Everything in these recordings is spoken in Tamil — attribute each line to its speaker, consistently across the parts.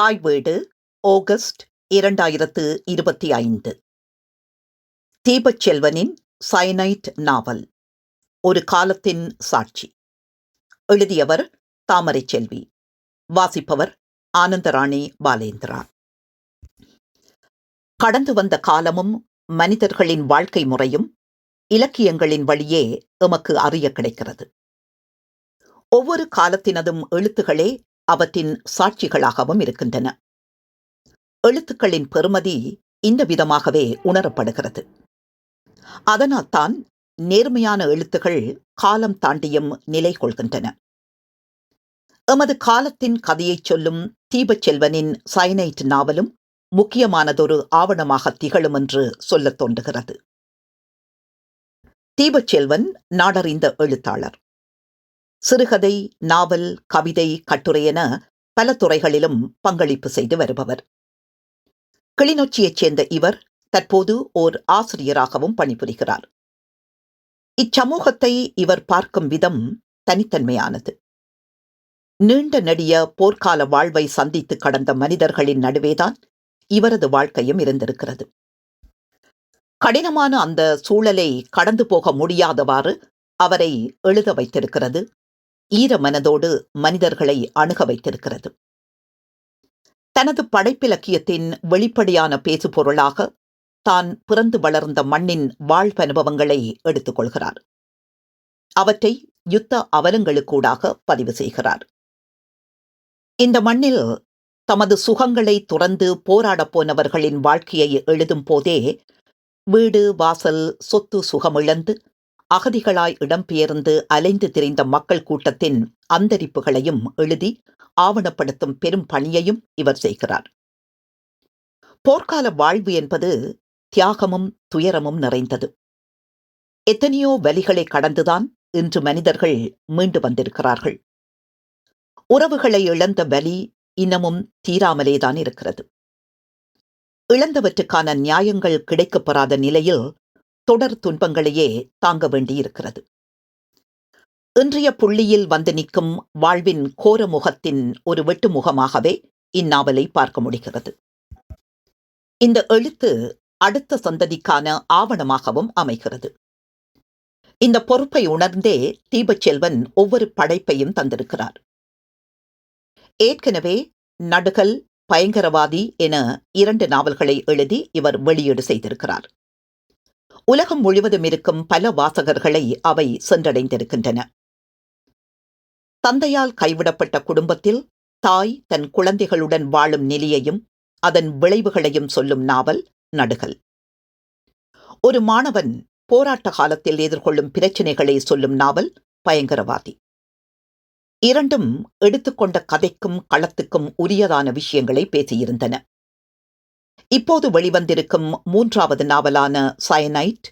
Speaker 1: தாய் வீடு ஆகஸ்ட் இரண்டாயிரத்து இருபத்தி ஐந்து. தீபச்செல்வனின் சைனைட் நாவல் ஒரு காலத்தின் சாட்சி. எழுதியவர் தாமரை செல்வி வாசிப்பவர் ஆனந்தராணி பாலேந்திரா. கடந்து வந்த காலமும் மனிதர்களின் வாழ்க்கை முறையும் இலக்கியங்களின் வழியே எமக்கு அறிய கிடைக்கிறது. ஒவ்வொரு காலத்தினதும் எழுத்துகளே அவற்றின் சாட்சிகளாகவும் இருக்கின்றன. எழுத்துக்களின் பெருமதி இந்த விதமாகவே உணரப்படுகிறது. அதனால்தான் நேர்மையான எழுத்துகள் காலம் தாண்டியும் நிலை கொள்கின்றன. எமது காலத்தின் கதையைச் சொல்லும் தீபச்செல்வனின் சைனைட் நாவலும் முக்கியமானதொரு ஆவணமாக திகழும் என்று சொல்லத் தோன்றுகிறது. தீபச்செல்வன் நாடறிந்த எழுத்தாளர். சிறுகதை நாவல் கவிதை கட்டுரை என பல துறைகளிலும் பங்களிப்பு செய்து வருபவர். கிளிநொச்சியைச் சேர்ந்த இவர் தற்போது ஓர் ஆசிரியராகவும் பணிபுரிகிறார். இச்சமூகத்தை இவர் பார்க்கும் விதம் தனித்தன்மையானது. நீண்ட நெடிய போர்க்கால வாழ்வை சந்தித்து கடந்த மனிதர்களின் நடுவேதான் இவரது வாழ்க்கையும் இருந்திருக்கிறது. கடினமான அந்த சூழலை கடந்து போக முடியாதவாறு அவரை எழுத வைத்திருக்கிறது. ஈர மனதோடு மனிதர்களை அணுக வைத்திருக்கிறது. தனது படைப்பிலக்கியத்தின் வெளிப்படையான பேசுபொருளாக தான் பிறந்து வளர்ந்த மண்ணின் வாழ்வனுபவங்களை எடுத்துக்கொள்கிறார் அவற்றை யுத்த அவலங்களுக்கூடாக பதிவு செய்கிறார். இந்த மண்ணில் தமது சுகங்களை துறந்து போராடப் போனவர்களின் வாழ்க்கையை எழுதும் போதே வீடு வாசல் சொத்து சுகமிழந்து அகதிகளாய் இடம்பெயர்ந்து அலைந்து திரிந்த மக்கள் கூட்டத்தின் அந்தரிப்புகளையும் எழுதி ஆவணப்படுத்தும் பெரும் பணியையும் இவர் செய்கிறார். போர்க்கால வாழ்வு என்பது தியாகமும் துயரமும் நிறைந்தது. எத்தனையோ வலிகளை கடந்துதான் இன்று மனிதர்கள் மீண்டு வந்திருக்கிறார்கள். உறவுகளை இழந்த வலி இன்னமும் தீராமலேதான் இருக்கிறது. இழந்தவற்றுக்கான நியாயங்கள் கிடைக்கப்பெறாத நிலையில் தொடர் துன்பங்களையே தாங்க வேண்டியிருக்கிறது. இன்றைய புள்ளியில் வந்து நிற்கும் வாழ்வின் கோர முகத்தின் ஒரு வெட்டுமுகமாகவே இந்நாவலை பார்க்க முடிகிறது. இந்த எழுத்து அடுத்த சந்ததிக்கான ஆவணமாகவும் அமைகிறது. இந்த பொறுப்பை உணர்ந்தே தீபச்செல்வன் ஒவ்வொரு படைப்பையும் தந்திருக்கிறார். ஏற்கனவே நடுகல் பயங்கரவாதி என இரண்டு நாவல்களை எழுதி இவர் வெளியீடு செய்திருக்கிறார். உலகம் முழுவதும் இருக்கும் பல வாசகர்களை அவை சென்றடைந்திருக்கின்றன. தந்தையால் கைவிடப்பட்ட குடும்பத்தில் தாய் தன் குழந்தைகளுடன் வாழும் நிலையையும் அதன் விளைவுகளையும் சொல்லும் நாவல் நடுகல். ஒரு மாணவன் போராட்ட காலத்தில் எதிர்கொள்ளும் பிரச்சினைகளை சொல்லும் நாவல் பயங்கரவாதி. இரண்டும் எடுத்துக்கொண்ட கதைக்கும் களத்துக்கும் உரியதான விஷயங்களை பேசியிருந்தன. இப்போது வெளிவந்திருக்கும் மூன்றாவது நாவலான சயனைட்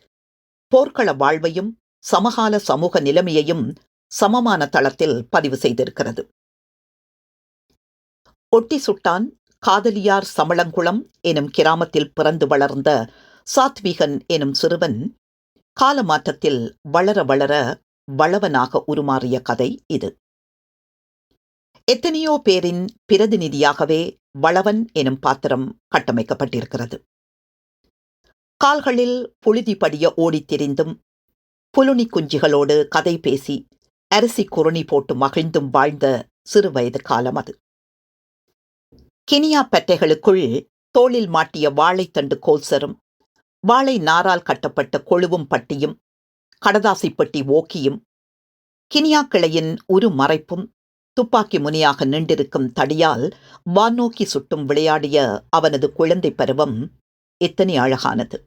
Speaker 1: போர்க்கள வாழ்வையும் சமகால சமூக நிலைமையையும் சமமான தளத்தில் பதிவு செய்திருக்கிறது. ஒட்டி சுட்டான் காதலியார் சமளங்குளம் எனும் கிராமத்தில் பிறந்து வளர்ந்த சாத்விகன் எனும் சிறுவன் காலமாற்றத்தில் வளர வளர வளவனாக உருமாறிய கதை இது. எத்தனையோ பேரின் பிரதிநிதியாகவே வளவன் எனும் பாத்திரம் கட்டமைக்கப்பட்டிருக்கிறது. கால்களில் புழுதி படிய ஓடித் திரிந்தும் புலுனி குஞ்சுகளோடு கதை பேசி அரிசி குறுணி போட்டு மகிழ்ந்தும் வாழ்ந்த சிறுவயது காலம் அது. கினியா பட்டைகளுக்குள் தோளில் மாட்டிய வாழைத்தண்டு கோல்சரும் வாழை நாரால் கட்டப்பட்ட கொழுவும் பட்டியும் கடதாசி ஓக்கியும் கினியா கிளையின் உரு மறைப்பும் துப்பாக்கி முனியாக நின்றிருக்கும் தடியால் வானோக்கி சுட்டும் விளையாடிய அவனது குழந்தை பருவம் எத்தனை அழகானது.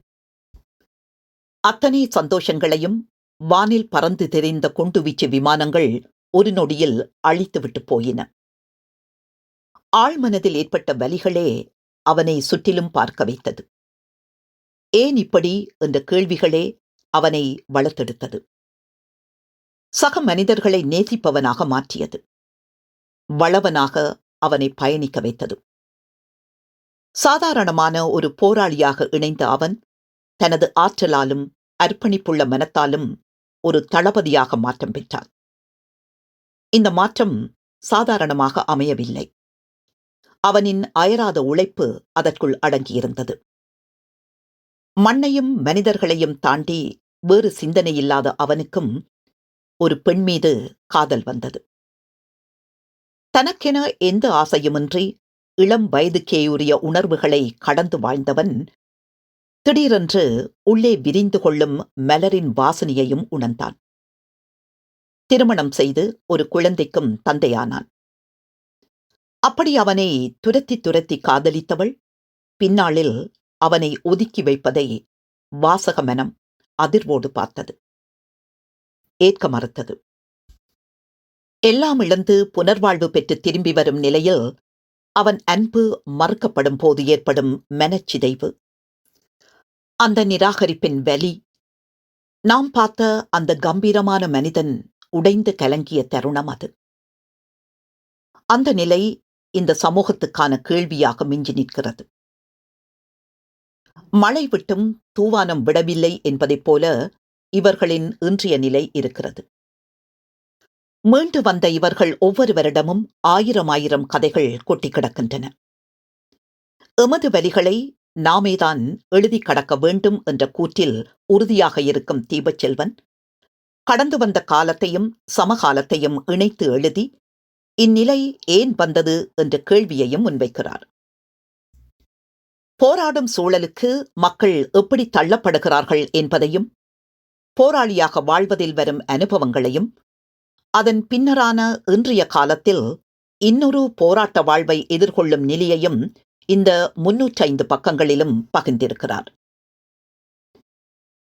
Speaker 1: அத்தனை சந்தோஷங்களையும் வானில் பறந்து தெரிந்த குண்டுவீச்சு விமானங்கள் ஒரு நொடியில் அழித்துவிட்டு போயின. ஆழ்மனதில் ஏற்பட்ட வலிகளே அவனை சுற்றிலும் பார்க்க வைத்தது. ஏன் இப்படி? என்ற கேள்விகளே அவனை வளர்த்தெடுத்தது. சக மனிதர்களை நேசிப்பவனாக மாற்றியது. வளவனாக அவனை பயணிக்க வைத்தது. சாதாரணமான ஒரு போராளியாக இணைந்த அவன் தனது ஆற்றலாலும் அர்ப்பணிப்புள்ள மனத்தாலும் ஒரு தளபதியாக மாற்றம் பெற்றான். இந்த மாற்றம் சாதாரணமாக அமையவில்லை. அவனின் அயராத உழைப்பு அதற்குள் அடங்கியிருந்தது. மண்ணையும் மனிதர்களையும் தாண்டி வேறு சிந்தனையில்லாத அவனுக்கும் ஒரு பெண் மீது காதல் வந்தது. தனக்கென எந்த ஆசையுமின்றி இளம் வயதுக்கேயுரிய உணர்வுகளை கடந்து வாழ்ந்தவன் திடீரென்று உள்ளே விரிந்து கொள்ளும் மலரின் வாசனையையும் உணர்ந்தான். திருமணம் செய்து ஒரு குழந்தைக்கும் தந்தையானான். அப்படி அவனை துரத்தி துரத்தி காதலித்தவள் பின்னாளில் அவனை ஒதுக்கி வைப்பதை வாசக மனம் அதிர்வோடு பார்த்தது. ஏற்க மறுத்தது. எல்லாம் இழந்து புனர்வாழ்வு பெற்று திரும்பி வரும் நிலையில் அவன் அன்பு மறுக்கப்படும் போது ஏற்படும் மனச்சிதைவு. அந்த நிராகரிப்பின் வலி. நாம் பார்த்த அந்த கம்பீரமான மனிதன் உடைந்து கலங்கிய தருணம் அது. அந்த நிலை இந்த சமூகத்துக்கான கேள்வியாக மிஞ்சி நிற்கிறது. மழை விட்டும் தூவானம் விடவில்லை என்பதைப் போல இவர்களின் இன்றைய நிலை இருக்கிறது. மீண்டு வந்த இவர்கள் ஒவ்வொரு வருடமும் ஆயிரம் ஆயிரம் கதைகள் கொட்டி கிடக்கின்றன. எமது வலிகளை நாமேதான் எழுதி கடக்க வேண்டும் என்ற கூற்றில் உறுதியாக இருக்கும் தீபச்செல்வன் கடந்து வந்த காலத்தையும் சமகாலத்தையும் இணைத்து எழுதி இந்நிலை ஏன் வந்தது? என்ற கேள்வியையும் முன்வைக்கிறார். போராடும் சூழலுக்கு மக்கள் எப்படி தள்ளப்படுகிறார்கள் என்பதையும் போராளியாக வாழ்வதில் வரும் அனுபவங்களையும் அதன் பின்னரான இன்றைய காலத்தில் இன்னொரு போராட்ட வாழ்வை எதிர்கொள்ளும் நிலையையும் இந்த முன்னூற்றைந்து பக்கங்களிலும் பகிர்ந்திருக்கிறார்.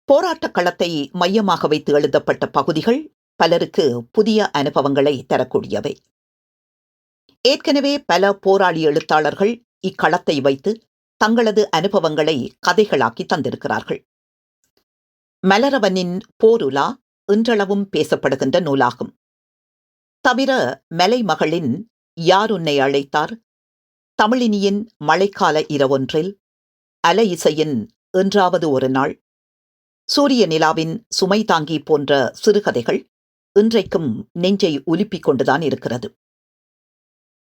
Speaker 1: போராட்டக் களத்தை மையமாக வைத்து எழுதப்பட்ட பகுதிகள் பலருக்கு புதிய அனுபவங்களை தரக்கூடியவை. ஏற்கனவே பல போராளி எழுத்தாளர்கள் இக்களத்தை வைத்து தங்களது அனுபவங்களை கதைகளாக்கி தந்திருக்கிறார்கள். மலரவனின் போருலா இன்றளவும் பேசப்படுகின்ற நூலாகும். தவிர மலைமகளின் யார் உன்னை அழைத்தார்? தமிழினியின் மழைக்கால இரவொன்றில் அல இசையின் என்றாவது ஒரு நாள். சூரிய நிலாவின் சுமை தாங்கி போன்ற சிறுகதைகள் இன்றைக்கும் நெஞ்சை உலுப்பிக் கொண்டுதான் இருக்கிறது.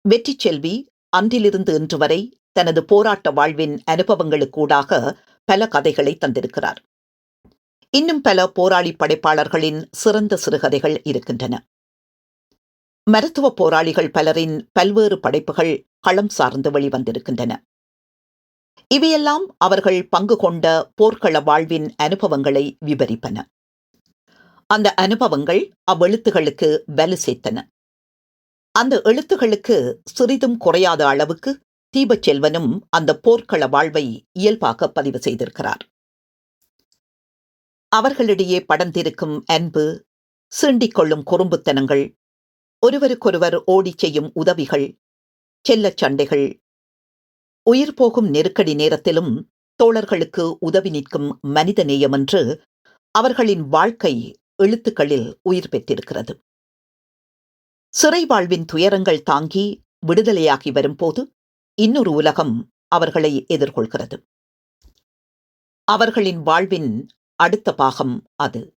Speaker 1: வெற்றி செல்வி அன்றிலிருந்து இன்று வரை தனது போராட்ட வாழ்வின் அனுபவங்களுக்கூடாக பல கதைகளை தந்திருக்கிறார். இன்னும் பல போராளி படைப்பாளர்களின் சிறந்த சிறுகதைகள் இருக்கின்றன. மருத்துவ போராளிகள் பலரின் பல்வேறு படைப்புகள் களம் சார்ந்து வெளிவந்திருக்கின்றன. இவையெல்லாம் அவர்கள் பங்கு கொண்ட போர்க்கள வாழ்வின் அனுபவங்களை விவரிப்பன அந்த அனுபவங்கள் அவ்வெழுத்துகளுக்கு வலு சேர்த்தன. அந்த எழுத்துகளுக்கு சிறிதும் குறையாத அளவுக்கு தீபச்செல்வனும் அந்த போர்க்கள வாழ்வை இயல்பாக பதிவு செய்திருக்கிறார். அவர்களிடையே படர்ந்திருக்கும் அன்பு சீண்டிக் கொள்ளும் குறும்புத்தனங்கள் ஒருவருக்கொருவர் ஓடிச் செய்யும் உதவிகள் செல்லச் சண்டைகள். உயிர் போகும் நெருக்கடி நேரத்திலும் தோழர்களுக்கு உதவி நிற்கும் மனித நேயமென்று அவர்களின் வாழ்க்கை எழுத்துக்களில் உயிர் பெற்றிருக்கிறது. சிறை வாழ்வின் துயரங்கள் தாங்கி விடுதலையாகி வரும்போது இன்னொரு உலகம் அவர்களை எதிர்கொள்கிறது. அவர்களின் வாழ்வின் அடுத்த பாகம் அது.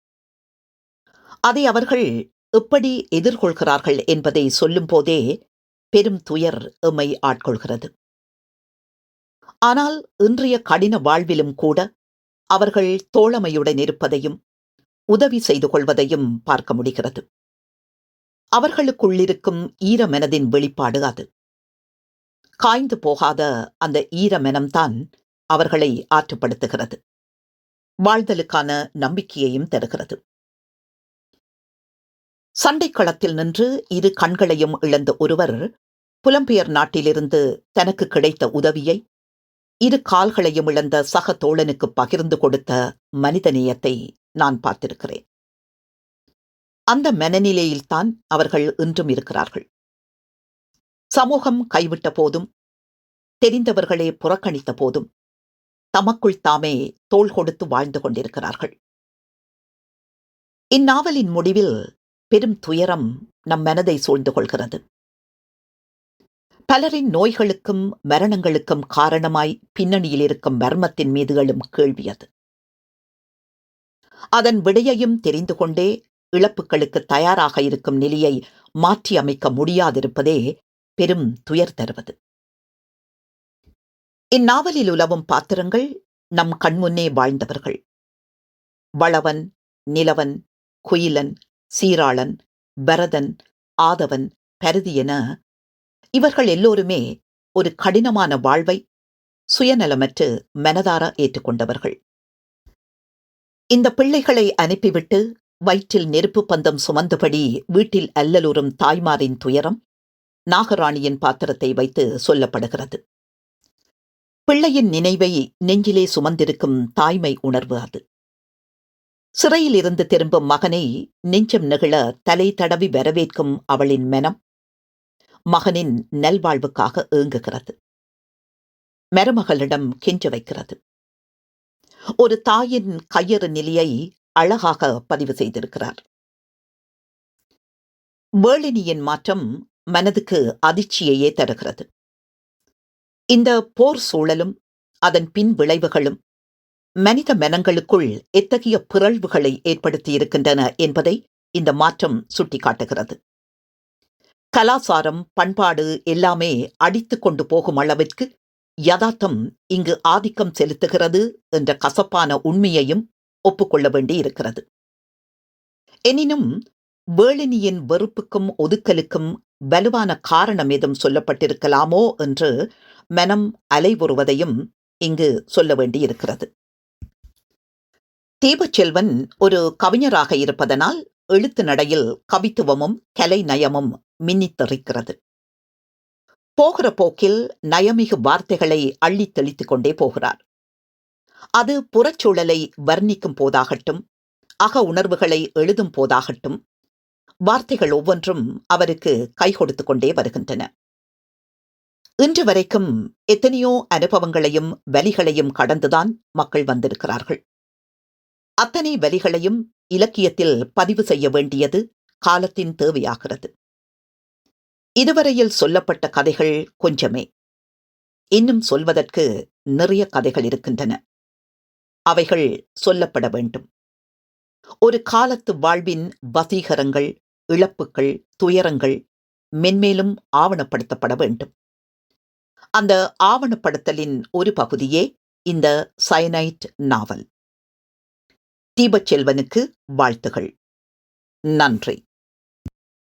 Speaker 1: அதை அவர்கள் எப்படி எதிர்கொள்கிறார்கள் என்பதை சொல்லும் போதே பெரும் துயர் எம்மை ஆட்கொள்கிறது. ஆனால் இன்றைய கடின வாழ்விலும் கூட அவர்கள் தோழமையுடன் இருப்பதையும் உதவி செய்து கொள்வதையும் பார்க்க முடிகிறது. அவர்களுக்குள்ளிருக்கும் ஈரமெனதின் வெளிப்பாடு அது. காய்ந்து போகாத அந்த ஈரமெனம்தான் அவர்களை ஆற்றுப்படுத்துகிறது. வாழ்தலுக்கான நம்பிக்கையையும் தருகிறது. சண்டைக்களத்தில் நின்று இரு கண்களையும் இழந்த ஒருவர் புலம்பெயர் நாட்டிலிருந்து தனக்கு கிடைத்த உதவியை இரு கால்களையும் இழந்த சக தோழனுக்கு பகிர்ந்து கொடுத்த மனிதநேயத்தை நான் பார்த்திருக்கிறேன். அந்த மனநிலையில்தான் அவர்கள் இன்றும் இருக்கிறார்கள். சமூகம் கைவிட்ட போதும் தெரிந்தவர்களே புறக்கணித்த போதும் தமக்குள் தாமே தோள் கொடுத்து வாழ்ந்து கொண்டிருக்கிறார்கள். இந்நாவலின் முடிவில் பெரும் துயரம் நம் மனதை சூழ்ந்து கொள்கிறது. பலரின் நோய்களுக்கும் மரணங்களுக்கும் காரணமாய் பின்னணியில் இருக்கும் மர்மத்தின் மீது எழும் கேள்வி அது. அதன் விடையையும் தெரிந்து கொண்டே இழப்புகளுக்கு தயாராக இருக்கும் நிலையை மாற்றி அமைக்க முடியாதிருப்பதே பெரும் துயர் தருவது. இந்நாவலில் உலவும் பாத்திரங்கள் நம் கண்முன்னே வாழ்ந்தவர்கள். வளவன் நிலவன் குயிலன் சீராளன் பரதன் ஆதவன் பரதி என இவர்கள் எல்லோருமே ஒரு கடினமான வாழ்வை சுயநலமற்று மனதார ஏற்றுக்கொண்டவர்கள். இந்த பிள்ளைகளை அனுப்பிவிட்டு வயிற்றில் நெருப்பு பந்தம் சுமந்தபடி வீட்டில் அல்லலுறும் தாய்மாரின் துயரம் நாகராணியின் பாத்திரத்தை வைத்து சொல்லப்படுகிறது. பிள்ளையின் நினைவை நெஞ்சிலே சுமந்திருக்கும் தாய்மை உணர்வு அது. சிறையில் இருந்து திரும்பும் மகனை நெஞ்சம் நெகிழ தலை தடவி வரவேற்கும் அவளின் மனம் மகனின் நல்வாழ்வுக்காக ஏங்குகிறது. மருமகளிடம் கெஞ்ச வைக்கிறது. ஒரு தாயின் கையறு நிலையை அழகாக பதிவு செய்திருக்கிறார். வேளினியின் மாற்றம் மனதுக்கு அதிர்ச்சியையே தருகிறது. இந்த போர் சூழலும் அதன் பின் விளைவுகளும் மனித மனங்களுக்குள் எத்தகைய பிறழ்வுகளை ஏற்படுத்தியிருக்கின்றன என்பதை இந்த மாற்றம் சுட்டிக்காட்டுகிறது. கலாசாரம் பண்பாடு எல்லாமே அடித்து கொண்டு போகும் அளவிற்கு யதார்த்தம் இங்கு ஆதிக்கம் செலுத்துகிறது என்ற கசப்பான உண்மையையும் ஒப்புக்கொள்ள வேண்டியிருக்கிறது. எனினும் வேளினியின் வெறுப்புக்கும் ஒதுக்கலுக்கும் வலுவான காரணம் ஏதும் சொல்லப்பட்டிருக்கலாமோ என்று மனம் அலைவுறுவதையும் இங்கு சொல்ல வேண்டியிருக்கிறது. தீபச்செல்வன் ஒரு கவிஞராக இருப்பதனால் எழுத்து நடையில் கவித்துவமும் கலை நயமும் மின்னித்தெறிக்கிறது போகிற போக்கில் நயமிகு வார்த்தைகளை அள்ளித் தெளித்துக் கொண்டே போகிறார். அது புறச்சூழலை வர்ணிக்கும் போதாகட்டும் அக உணர்வுகளை எழுதும் போதாகட்டும் வார்த்தைகள் ஒவ்வொன்றும் அவருக்கு கை கொடுத்து கொண்டே வருகின்றன. இன்று வரைக்கும் எத்தனையோ அனுபவங்களையும் வலிகளையும் கடந்துதான் மக்கள் வந்திருக்கிறார்கள். அத்தனை வலிகளையும் இலக்கியத்தில் பதிவு செய்ய வேண்டியது காலத்தின் தேவையாகிறது. இதுவரையில் சொல்லப்பட்ட கதைகள் கொஞ்சமே. இன்னும் சொல்வதற்கு நிறைய கதைகள் இருக்கின்றன. அவைகள் சொல்லப்பட வேண்டும். ஒரு காலத்து வாழ்வின் வசீகரங்கள் இழப்புகள் துயரங்கள் மென்மேலும் ஆவணப்படுத்தப்பட வேண்டும். அந்த ஆவணப்படுத்தலின் ஒரு பகுதியே இந்த சயனைட் நாவல். தீபச்செல்வனுக்கு வாழ்த்துகள். நன்றி.